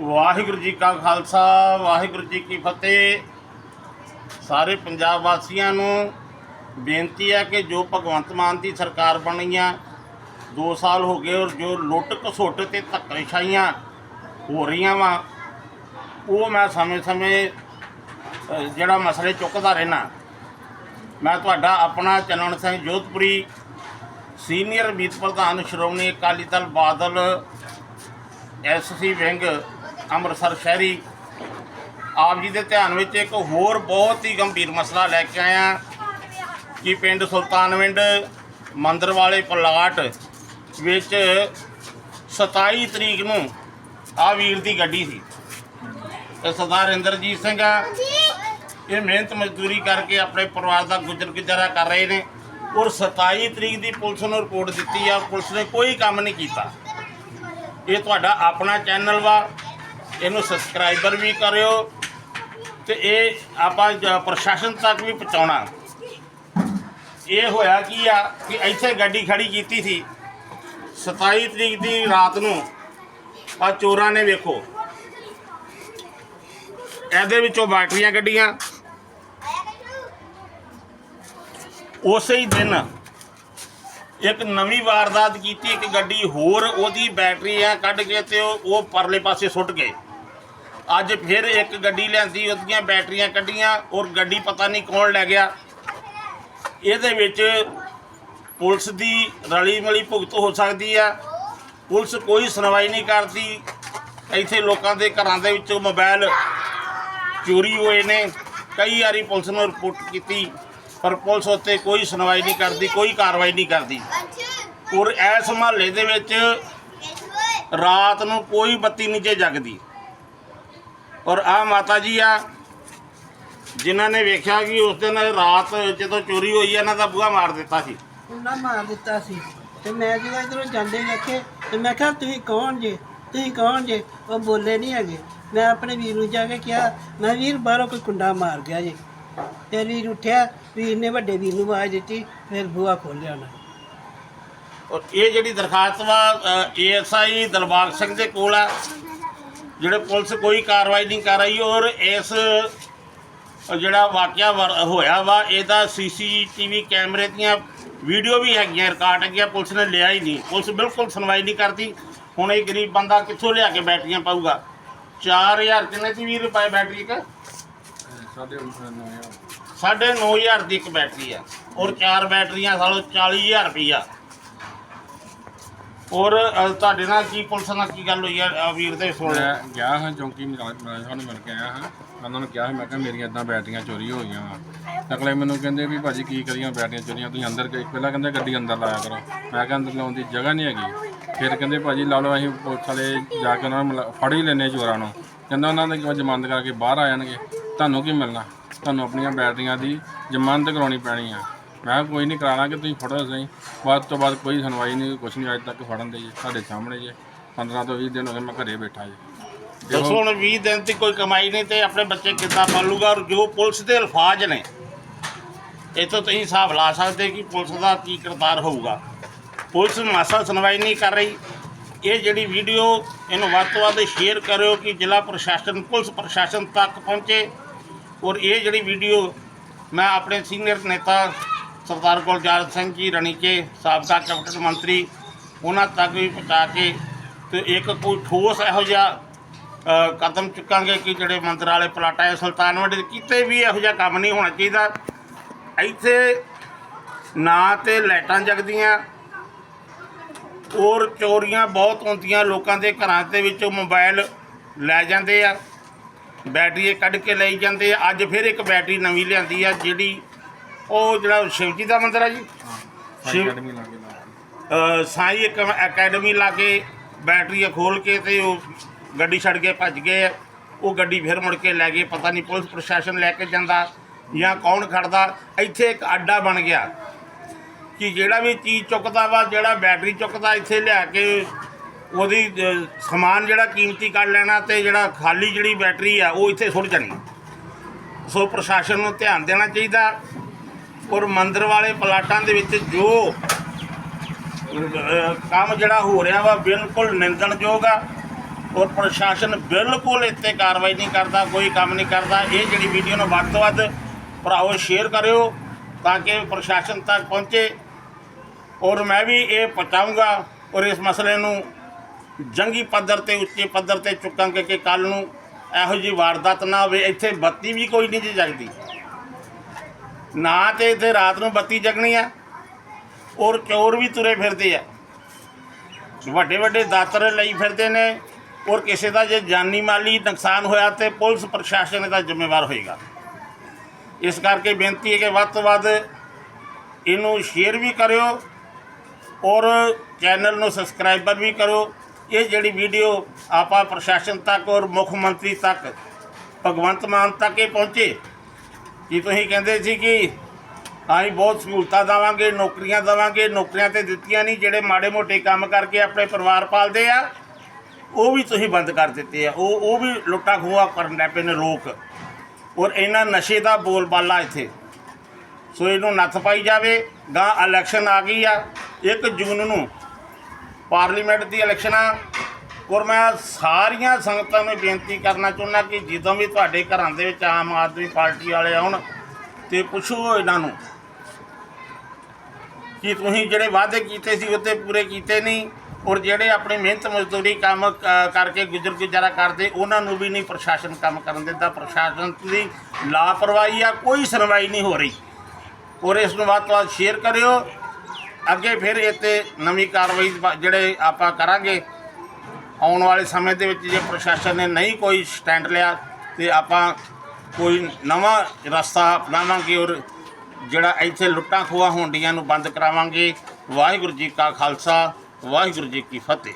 ਵਾਹਿਗੁਰੂ ਜੀ ਕਾ ਖਾਲਸਾ, ਵਾਹਿਗੁਰੂ ਜੀ ਕੀ ਫਤਿਹ। ਸਾਰੇ ਪੰਜਾਬ ਵਾਸੀਆਂ ਨੂੰ ਬੇਨਤੀ ਹੈ ਕਿ ਜੋ ਭਗਵੰਤ ਮਾਨ ਦੀ ਸਰਕਾਰ ਬਣੀ ਆ 2 ਸਾਲ ਹੋ ਗਏ ਔਰ ਜੋ ਲੁੱਟ ਘਸੁੱਟ ਤੇ ਧੱਕੇਸ਼ਾਹੀਆਂ ਹੋ ਰਹੀਆਂ ਵਾ, ਉਹ ਮੈਂ ਸਮੇਂ-ਸਮੇਂ ਜਿਹੜਾ ਮਸਲੇ ਚੁੱਕਦਾ ਰਹਿਣਾ ਮੈਂ ਤੁਹਾਡਾ ਆਪਣਾ ਚੰਨਣ ਸਿੰਘ ਜੋਧਪੁਰੀ, ਸੀਨੀਅਰ ਮੀਤ ਪ੍ਰਧਾਨ ਸ਼੍ਰੋਮਣੀ ਅਕਾਲੀ ਦਲ ਬਾਦਲ ਐਸਸੀ ਵਿੰਗ ਅੰਮ੍ਰਿਤਸਰ ਸ਼ਹਿਰੀ। ਆਪ ਜੀ ਦੇ ਧਿਆਨ ਵਿੱਚ ਇੱਕ ਹੋਰ ਬਹੁਤ ਹੀ ਗੰਭੀਰ ਮਸਲਾ ਲੈ ਕੇ ਆਇਆ ਕਿ ਪਿੰਡ ਸੁਲਤਾਨਵਿੰਡ ਮੰਦਰ ਵਾਲੇ ਪਲਾਟ ਵਿੱਚ 27 ਤਰੀਕ ਨੂੰ ਆ ਵੀਰ ਦੀ ਗੱਡੀ ਸੀ। ਤੇ ਸਰਦਾਰ ਇੰਦਰਜੀਤ ਸਿੰਘ ਆ। ਇਹ ਮਿਹਨਤ ਮਜ਼ਦੂਰੀ ਕਰਕੇ ਆਪਣੇ ਪਰਿਵਾਰ ਦਾ ਗੁਜ਼ਰ ਗੁਜ਼ਾਰਾ ਕਰ ਰਹੇ ਨੇ ਔਰ 27 ਤਰੀਕ ਦੀ ਪੁਲਿਸ ਨੂੰ ਰਿਪੋਰਟ ਦਿੱਤੀ ਆ। ਪੁਲਿਸ ਨੇ ਕੋਈ ਕੰਮ ਨਹੀਂ ਕੀਤਾ। ਇਹ ਤੁਹਾਡਾ ਆਪਣਾ ਚੈਨਲ ਵਾ। ਇਹਨੂੰ ਸਬਸਕ੍ਰਾਈਬਰ ਵੀ ਕਰਿਓ ਤੇ ਇਹ ਆਪਾਂ ਜ- ਪ੍ਰਸ਼ਾਸਨ ਤੱਕ ਵੀ ਪਹੁੰਚਾਉਣਾ। ਇਹ ਹੋਇਆ ਕੀ ਆ ਕਿ ਇੱਥੇ ਗੱਡੀ ਖੜੀ ਕੀਤੀ ਸੀ 27 ਤਰੀਕ ਦੀ ਰਾਤ ਨੂੰ। ਆ ਚੋਰਾਂ ਨੇ ਵੇਖੋ। ਇਹਦੇ ਵਿੱਚੋਂ ਬੈਟਰੀਆਂ ਕੱਢੀਆਂ। ਉਸੇ ਹੀ ਦਿਨ ਇੱਕ ਨਵੀਂ ਵਾਰਦਾਤ ਕੀਤੀ, ਇੱਕ ਗੱਡੀ ਹੋਰ ਉਹਦੀ ਬੈਟਰੀਆਂ ਕੱਢ ਕੇ ਤੇ ਉਹ ਉਹ ਪਰਲੇ ਪਾਸੇ ਸੁੱਟ ਗਏ। ਅੱਜ ਫਿਰ ਇੱਕ ਗੱਡੀ ਲਿਆਂਦੀ, ਉਹਦੀਆਂ ਬੈਟਰੀਆਂ ਕੱਢੀਆਂ, ਔਰ ਗੱਡੀ ਪਤਾ ਨਹੀਂ ਕੌਣ ਲੈ ਗਿਆ। ਇਹਦੇ ਵਿੱਚ ਪੁਲਿਸ ਦੀ ਰਲੀ ਮਲੀ ਭੁਗਤ ਹੋ ਸਕਦੀ ਆ। ਪੁਲਿਸ ਕੋਈ ਸੁਣਵਾਈ ਨਹੀਂ ਕਰਦੀ। ਇੱਥੇ ਲੋਕਾਂ ਦੇ ਘਰਾਂ ਦੇ ਵਿੱਚੋਂ ਮੋਬਾਈਲ ਚੋਰੀ ਹੋਏ ਨੇ। ਕਈ ਵਾਰੀ ਪੁਲਿਸ ਨੂੰ ਰਿਪੋਰਟ ਕੀਤੀ, ਪਰ ਪੁਲਿਸ ਉੱਤੇ ਕੋਈ ਸੁਣਵਾਈ ਨਹੀਂ ਕਰਦੀ, ਕੋਈ ਕਾਰਵਾਈ ਨਹੀਂ ਕਰਦੀ। ਔਰ ਇਸ ਮਹੱਲੇ ਦੇ ਵਿੱਚ ਰਾਤ ਨੂੰ ਕੋਈ ਬੱਤੀ ਨਹੀਂ ਜਗਦੀ। ਔਰ ਆ ਮਾਤਾ ਜੀ ਆ ਜਿਨ੍ਹਾਂ ਨੇ ਵੇਖਿਆ ਕਿ ਉਸ ਦਿਨ ਰਾਤ ਜਦੋਂ ਚੋਰੀ ਹੋਈ ਇਹਨਾਂ ਦਾ ਬੂਹਾ ਮਾਰ ਦਿੱਤਾ ਸੀ। ਕੁੰਡਾ ਮਾਰ ਦਿੱਤਾ ਸੀ। ਤੇ ਮੈਂ ਜਦੋਂ ਇਧਰੋਂ ਜਾਂਦੇ ਵੇਖੇ ਤੇ ਮੈਂ ਕਿਹਾ ਤੁਸੀਂ ਕੌਣ ਜੇ? ਤੁਸੀਂ ਕੌਣ ਜੇ? ਉਹ ਬੋਲੇ ਨਹੀਂ ਹੈਗੇ। ਮੈਂ ਆਪਣੇ ਵੀਰ ਨੂੰ ਜਾ ਕੇ ਕਿਹਾ ਮੈਂ ਵੀਰ ਬਾਹਰੋਂ ਕੋਈ ਕੁੰਡਾ ਮਾਰ ਗਿਆ ਜੇ। ਤੇ ਵੀਰ ਉੱਠਿਆ ਵੀਰ ਨੇ ਵੱਡੇ ਵੀਰ ਨੂੰ ਆਵਾਜ਼ ਦਿੱਤੀ ਫਿਰ ਬੂਹਾ ਖੋਲਿਆ ਉਹਨਾਂ ਔਰ ਇਹ ਜਿਹੜੀ ਦਰਖਾਸਤ ਵਾ ਏਐਸਆਈ ਦਲਬਾਗ ਸਿੰਘ ਦੇ ਕੋਲ ਆ। ਜਿਹੜੇ ਪੁਲਿਸ ਕੋਈ ਕਾਰਵਾਈ ਨਹੀਂ ਕਰ ਰਹੀ ਔਰ ਇਸ ਜਿਹੜਾ ਵਾਕਿਆ ਹੋਇਆ ਵਾ ਇਹਦਾ ਸੀਸੀਟੀਵੀ ਕੈਮਰੇ ਦੀਆਂ ਵੀਡੀਓ ਵੀ ਹੈਗੀਆਂ ਰਿਕਾਰਡ ਹੈਗੀਆਂ ਪੁਲਿਸ ਨੇ ਲਿਆ ਹੀ ਨਹੀਂ। ਪੁਲਿਸ ਬਿਲਕੁਲ ਸੁਣਵਾਈ ਨਹੀਂ ਕਰਦੀ। ਹੁਣ ਇਹ ਗਰੀਬ ਬੰਦਾ ਕਿੱਥੋਂ ਲਿਆ ਕੇ ਬੈਟਰੀਆਂ ਪਾਊਗਾ? 4000 ਕਿੰਨੇ ਦੀ 20 ਰੁਪਏ ਬੈਟਰੀ ਇੱਕ? ਸਾਢੇ 9000 ਦੀ ਇੱਕ ਬੈਟਰੀ ਆ। ਔਰ ਚਾਰ ਬੈਟਰੀਆਂ ਸਾਲੋ 40000 ਰੁਪਈਆ। ਔਰ ਅ, ਤੁਹਾਡੇ ਨਾਲ ਕੀ ਪੁਲਿਸ ਨਾਲ ਕੀ ਗੱਲ ਹੋਈ ਆ? ਵੀਰ ਦੇ ਸੁਣ ਮੈਂ ਗਿਆ ਹਾਂ ਚੌਂਕੀ ਮੁਲਾਜ਼ਮ ਸਾਨੂੰ ਮਿਲ ਕੇ ਆਇਆ ਹਾਂ। ਉਹਨਾਂ ਨੂੰ ਕਿਹਾ ਸੀ ਮੈਂ ਕਿਹਾ ਮੇਰੀਆਂ ਇਦਾਂ ਬੈਟਰੀਆਂ ਚੋਰੀ ਹੋ ਗਈਆਂ ਵਾ। ਅਗਲੇ ਮੈਨੂੰ ਕਹਿੰਦੇ ਵੀ ਭਾਜੀ ਕੀ ਕਰੀਆਂ ਬੈਟਰੀਆਂ ਚੋਰੀਆਂ ਤੁਸੀਂ ਅੰਦਰ ਗਏ। ਪਹਿਲਾਂ ਕਹਿੰਦੇ ਗੱਡੀ ਅੰਦਰ ਲਾਇਆ ਕਰੋ। ਮੈਂ ਕਿਹਾ ਅੰਦਰ ਲਾਉਣ ਦੀ ਜਗ੍ਹਾ ਨਹੀਂ ਹੈਗੀ। ਫਿਰ ਕਹਿੰਦੇ ਭਾਜੀ ਲਾ ਲਓ ਅਸੀਂ ਪੁਲਿਸ ਵਾਲੇ ਜਾ ਕੇ ਉਹਨਾਂ ਨੂੰ ਮਿਲਾ- ਫੜ ਹੀ ਲੈਨੇ ਚੋਰਾਂ ਨੂੰ। ਕਹਿੰਦਾ ਉਹਨਾਂ ਦੇ ਕਿਉਂ ਜ਼ਮਾਨਤ ਕਰਕੇ ਬਾਹਰ ਆ ਜਾਣਗੇ। ਤੁਹਾਨੂੰ ਕੀ ਮਿਲਣਾ? ਤੁਹਾਨੂੰ ਆਪਣੀਆਂ ਬੈਟਰੀਆਂ ਦੀ ਜ਼ਮਾਨਤ ਕਰਾਉਣੀ ਪੈਣੀ ਆ। ਮੈਂ ਕਿਹਾ ਕੋਈ ਨਹੀਂ ਕਰਾਣਾ ਕਿ ਤੁਸੀਂ ਫੜੋ ਸਹੀ ਬਾਅਦ ਤੋਂ ਬਾਅਦ ਕੋਈ ਸੁਣਵਾਈ ਨਹੀਂ ਕੁਛ ਨਹੀਂ ਅੱਜ ਤੱਕ ਫੜਨ ਦੇ ਜੀ, ਸਾਡੇ ਸਾਹਮਣੇ ਜੇ। 15 ਤੋਂ 20 ਦਿਨ ਹੋ ਗਏ ਮੈਂ ਘਰੇ ਬੈਠਾ ਜੀ। ਦੱਸੋ ਹੁਣ 20 ਦਿਨ ਦੀ ਕੋਈ ਕਮਾਈ ਨਹੀਂ ਤੇ ਆਪਣੇ ਬੱਚੇ ਕਿੱਦਾਂ ਪਾਲੂਗਾ ਔਰ ਜੋ ਪੁਲਿਸ ਦੇ ਅਲਫਾਜ਼ ਨੇ, ਇਹ ਤੋਂ ਤੁਸੀਂ ਹਿਸਾਬ ਲਾ ਸਕਦੇ ਕਿ ਪੁਲਿਸ ਦਾ ਕੀ ਕਿਰਦਾਰ ਹੋਊਗਾ। ਪੁਲਿਸ ਮਾਸਾ ਸੁਣਵਾਈ ਨਹੀਂ ਕਰ ਰਹੀ। ਇਹ ਜਿਹੜੀ ਵੀਡੀਓ ਇਹਨੂੰ ਵੱਧ ਤੋਂ ਵੱਧ ਸ਼ੇਅਰ ਕਰਿਓ ਕਿ ਜ਼ਿਲ੍ਹਾ ਪ੍ਰਸ਼ਾਸਨ, ਪੁਲਿਸ ਪ੍ਰਸ਼ਾਸਨ ਤੱਕ ਪਹੁੰਚੇ। ਔਰ ਇਹ ਜਿਹੜੀ ਵੀਡੀਓ ਮੈਂ ਆਪਣੇ ਸੀਨੀਅਰ ਨੇਤਾ ਸਰਦਾਰ ਗੁਲਜ਼ਾਰ ਸਿੰਘ ਜੀ ਰਣੀਕੇ ਸਾਬਕਾ ਕੈਬਨਿਟ ਮੰਤਰੀ, ਉਹਨਾਂ ਤੱਕ ਵੀ ਪਹੁੰਚਾ ਕੇ ਤੇ ਇੱਕ ਕੋਈ ਠੋਸ ਇਹੋ ਜਿਹਾ ਕਦਮ ਚੁੱਕਾਂਗੇ ਕਿ ਜਿਹੜੇ ਮੰਦਰ ਵਾਲੇ ਪਲਾਟਾ ਹੈ ਸੁਲਤਾਨਵੰਡ ਕਿਤੇ ਵੀ ਇਹੋ ਜਿਹਾ ਕੰਮ ਨਹੀਂ ਹੋਣਾ ਚਾਹੀਦਾ। ਇੱਥੇ ਨਾ ਤੇ ਲਾਈਟਾਂ ਜਗਦੀਆਂ ਔਰ ਚੋਰੀਆਂ ਬਹੁਤ ਹੁੰਦੀਆਂ, ਲੋਕਾਂ ਦੇ ਘਰਾਂ ਦੇ ਵਿੱਚੋਂ ਮੋਬਾਈਲ ਲੈ ਜਾਂਦੇ ਆ ਬੈਟਰੀ ਕੱਢ ਕੇ ਲਈ ਜਾਂਦੇ ਆ। ਅੱਜ ਫਿਰ ਇੱਕ ਬੈਟਰੀ ਨਵੀਂ ਲਿਆਂਦੀ ਆ, ਜਿਹੜੀ ਉਹ ਜਿਹੜਾ ਸ਼ਿਵਜੀ ਦਾ ਮੰਦਿਰ ਆ ਜੀ। ਸ਼ਿਵ ਅਕੈਡਮੀ ਲਾ ਕੇ ਸਾਈ ਇੱਕ ਅਕੈਡਮੀ ਲਾ ਕੇ ਬੈਟਰੀਆਂ ਖੋਲ ਕੇ ਤੇ ਉਹ ਗੱਡੀ ਛੱਡ ਕੇ ਭੱਜ ਗਏ। ਉਹ ਗੱਡੀ ਫਿਰ ਮੁੜ ਕੇ ਲੈ ਗਏ। ਪਤਾ ਨਹੀਂ ਪੁਲਿਸ ਪ੍ਰਸ਼ਾਸਨ ਲੈ ਕੇ ਜਾਂਦਾ ਜਾਂ ਕੌਣ ਖੜਦਾ। ਇੱਥੇ ਇੱਕ ਅੱਡਾ ਬਣ ਗਿਆ ਕਿ ਜਿਹੜਾ ਵੀ ਚੀਜ਼ ਚੁੱਕਦਾ ਵਾ ਜਿਹੜਾ ਬੈਟਰੀ ਚੁੱਕਦਾ ਇੱਥੇ ਲਿਆ ਕੇ ਉਹਦੀ ਸਮਾਨ ਜਿਹੜਾ ਕੀਮਤੀ ਕੱਢ ਲੈਣਾ ਤੇ ਜਿਹੜਾ ਖਾਲੀ ਜਿਹੜੀ ਬੈਟਰੀ ਆ ਉਹ ਇੱਥੇ ਸੁੱਟ ਜਾਣੀ। ਸੋ ਪ੍ਰਸ਼ਾਸਨ ਨੂੰ ਧਿਆਨ ਦੇਣਾ ਚਾਹੀਦਾ। ਔਰ ਮੰਦਰ ਵਾਲੇ ਪਲਾਟਾਂ ਦੇ ਵਿੱਚ ਜੋ ਕੰਮ ਜਿਹੜਾ ਹੋ ਰਿਹਾ ਵਾ, ਬਿਲਕੁਲ ਨਿੰਦਣਯੋਗ ਆ ਔਰ ਪ੍ਰਸ਼ਾਸਨ ਬਿਲਕੁਲ ਇੱਥੇ ਕਾਰਵਾਈ ਨਹੀਂ ਕਰਦਾ, ਕੋਈ ਕੰਮ ਨਹੀਂ ਕਰਦਾ। ਇਹ ਜਿਹੜੀ ਵੀਡੀਓ ਨੂੰ ਵੱਧ ਤੋਂ ਵੱਧ ਭਰਾਓ ਸ਼ੇਅਰ ਕਰਿਓ ਤਾਂ ਕਿ ਪ੍ਰਸ਼ਾਸਨ ਤੱਕ ਪਹੁੰਚੇ। ਔਰ ਮੈਂ ਵੀ ਇਹ ਪਹੁੰਚਾਊਂਗਾ ਔਰ ਇਸ ਮਸਲੇ ਨੂੰ ਜੰਗੀ ਪੱਧਰ ਤੇ, ਉੱਚੇ ਪੱਧਰ ਤੇ ਚੁੱਕਾਂਗੇ ਕਿ ਕੱਲ ਨੂੰ ਇਹੋ ਜਿਹੀ ਵਾਰਦਾਤ ਨਾ ਹੋਵੇ। ਇੱਥੇ ਬੱਤੀ ਵੀ ਕੋਈ ਨਹੀਂ ਜੀ ਜਗਦੀ। ਨਾ ਤੇ ਇੱਥੇ ਰਾਤ ਨੂੰ ਬੱਤੀ ਜਗਣੀ ਆ, ਔਰ ਚੋਰ ਵੀ ਤੁਰੇ ਫਿਰਦੇ ਆ। ਵੱਡੇ ਵੱਡੇ ਦਾਤਰ ਲਈ ਫਿਰਦੇ ਨੇ, ਔਰ ਕਿਸੇ ਦਾ ਜੇ ਜਾਨੀ ਮਾਲੀ ਨੁਕਸਾਨ ਹੋਇਆ ਤੇ ਪੁਲਿਸ ਪ੍ਰਸ਼ਾਸਨ ਇਹਦਾ ਜ਼ਿੰਮੇਵਾਰ ਹੋਏਗਾ। ਇਸ ਕਰਕੇ ਬੇਨਤੀ ਹੈ ਕਿ ਵੱਧ ਤੋਂ ਵੱਧ ਇਹਨੂੰ ਸ਼ੇਅਰ ਵੀ ਕਰਿਓ, ਔਰ ਚੈਨਲ ਨੂੰ ਸਬਸਕ੍ਰਾਈਬਰ ਵੀ ਕਰੋ ਇਹ ਜਿਹੜੀ ਵੀਡੀਓ ਆਪਾਂ ਪ੍ਰਸ਼ਾਸਨ ਤੱਕ ਔਰ ਮੁੱਖ ਮੰਤਰੀ ਤੱਕ, ਭਗਵੰਤ ਮਾਨ ਤੱਕ ਇਹ ਪਹੁੰਚੇ। ਕਿ ਤੁਸੀਂ ਕਹਿੰਦੇ ਸੀ ਕਿ ਅਸੀਂ ਬਹੁਤ ਸਹੂਲਤਾਂ ਦੇਵਾਂਗੇ, ਨੌਕਰੀਆਂ ਦੇਵਾਂਗੇ, ਨੌਕਰੀਆਂ ਤੇ ਦਿੱਤੀਆਂ ਨਹੀਂ, ਜਿਹੜੇ ਮਾੜੇ ਮੋਟੇ ਕੰਮ ਕਰਕੇ ਆਪਣੇ ਪਰਿਵਾਰ ਪਾਲਦੇ ਆ, ਉਹ ਵੀ ਤੁਸੀਂ ਬੰਦ ਕਰ ਦਿੱਤੇ ਆ। ਉਹ ਉਹ ਵੀ ਲੁੱਟਾ ਖੋਆ ਕਰਨ ਲੱਗ ਪਏ ਨੇ ਲੋਕ। ਔਰ ਇਹਨਾਂ ਨਸ਼ੇ ਦਾ ਬੋਲਬਾਲਾ ਇੱਥੇ। ਸੋ ਇਹਨੂੰ ਨੱਥ ਪਾਈ ਜਾਵੇ। ਗਾਂ ਇਲੈਕਸ਼ਨ ਆ ਗਈ ਆ। 1 ਜੂਨ ਨੂੰ ਪਾਰਲੀਮੈਂਟ ਦੀ ਇਲੈਕਸ਼ਨਾਂ ਔਰ ਮੈਂ ਸਾਰੀਆਂ ਸੰਗਤਾਂ ਨੂੰ ਬੇਨਤੀ ਕਰਨਾ ਚਾਹੁੰਦਾ ਕਿ ਜਦੋਂ ਵੀ ਤੁਹਾਡੇ ਘਰਾਂ ਦੇ ਵਿੱਚ ਆਮ ਆਦਮੀ ਪਾਰਟੀ ਵਾਲੇ ਆਉਣ ਤੇ ਪੁੱਛੋ ਇਹਨਾਂ ਨੂੰ ਕਿ ਤੁਸੀਂ ਜਿਹੜੇ ਵਾਅਦੇ ਕੀਤੇ ਸੀ ਉੱਤੇ ਪੂਰੇ ਕੀਤੇ ਨਹੀਂ ਔਰ ਜਿਹੜੇ ਆਪਣੀ ਮਿਹਨਤ ਮਜ਼ਦੂਰੀ ਕੰਮ ਕਰਕੇ ਗੁਜ਼ਰ ਗੁਜ਼ਾਰਾ ਕਰਦੇ, ਉਹਨਾਂ ਨੂੰ ਵੀ ਨਹੀਂ ਪ੍ਰਸ਼ਾਸਨ ਕੰਮ ਕਰਨ ਦਿੰਦਾ। ਪ੍ਰਸ਼ਾਸਨ ਦੀ ਲਾਪਰਵਾਹੀ ਆ, ਕੋਈ ਸੁਣਵਾਈ ਨਹੀਂ ਹੋ ਰਹੀ। ਔਰ ਇਸ ਨੂੰ ਵੱਧ ਤੋਂ ਵੱਧ ਸ਼ੇਅਰ ਕਰਿਓ। ਅੱਗੇ ਫਿਰ ਇੱਥੇ ਨਵੀਂ ਕਾਰਵਾਈ ਜਿਹੜੇ ਆਪਾਂ ਕਰਾਂਗੇ। ਆਉਣ ਵਾਲੇ ਸਮੇਂ ਦੇ ਵਿੱਚ ਜੇ ਪ੍ਰਸ਼ਾਸਨ ਨੇ ਨਹੀਂ ਕੋਈ ਸਟੈਂਡ ਲਿਆ ਤੇ ਆਪਾਂ ਕੋਈ ਨਵਾਂ ਰਸਤਾ ਅਪਣਾਵਾਂਗੇ ਔਰ ਜਿਹੜਾ ਇੱਥੇ ਲੁੱਟਾਂ ਖੋਹਾਂ ਹੋਣਡੀਆਂ ਨੂੰ ਬੰਦ ਕਰਾਵਾਂਗੇ। ਵਾਹਿਗੁਰੂ ਜੀ ਕਾ ਖਾਲਸਾ, ਵਾਹਿਗੁਰੂ ਜੀ ਕੀ ਫਤਿਹ।